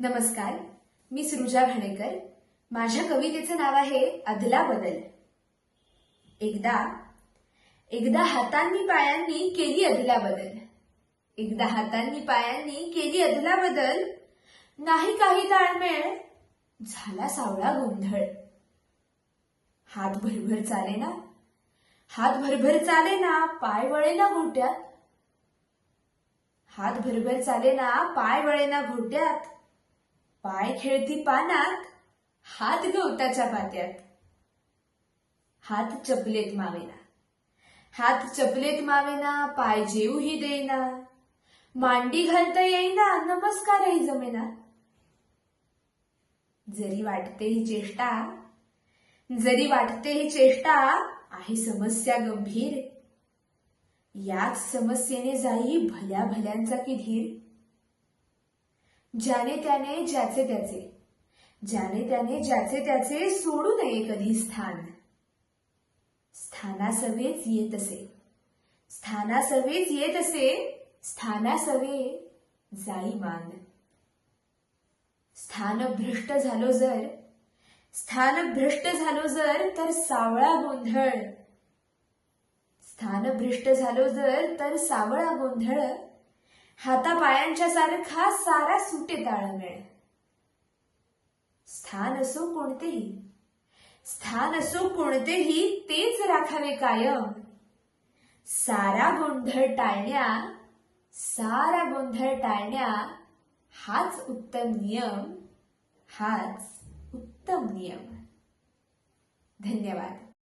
नमस्कार मी सृजा घाणेकर माझ्या कवितेचं नाव आहे अदला बदल. एकदा एकदा हातांनी पायांनी केली अदला बदल. एकदा हातांनी पायांनी केली अदला बदल. नाही काही ताळमेळ झाला सावळा गोंधळ. हात भरभर चाले ना. हात भरभर चाले ना पाय वळे ना घोट्यात. हात भरभर चाले ना पाय वळे ना घोट्यात. पाय खेळती पानात हात गवताच्या पात्यात. हात चपलेत मावेना. हात चपलेत मावेना पाय जेवही देईना. मांडी घालता येईना नमस्कारही जमेना. जरी वाटते ही चेष्टा जरी वाटते ही चेष्टा आहे समस्या गंभीर. याच समस्येने जाई भल्या भल्यांचा की धीर. ज्याने त्याने ज्याचे त्याचे ज्याने त्याने ज्याचे त्याचे सोडू नये कधी स्थान. स्थानासवेच येत असे. स्थानासवेच येत असे स्थानासवे जाई मान स्थान भ्रष्ट झालो जर स्थान भ्रष्ट झालो जर तर सावळा गोंधळ. स्थान भ्रष्ट झालो जर तर सावळा गोंधळ. हातापायांच्या सारखा सारा सुटे ताळमेळ स्थान असो कोणतेही. स्थान असो कोणतेही तेच राखावे कायम. सारा गोंधळ टाळण्या सारा गोंधळ टाळण्या हाच उत्तम नियम हाच उत्तम नियम. धन्यवाद.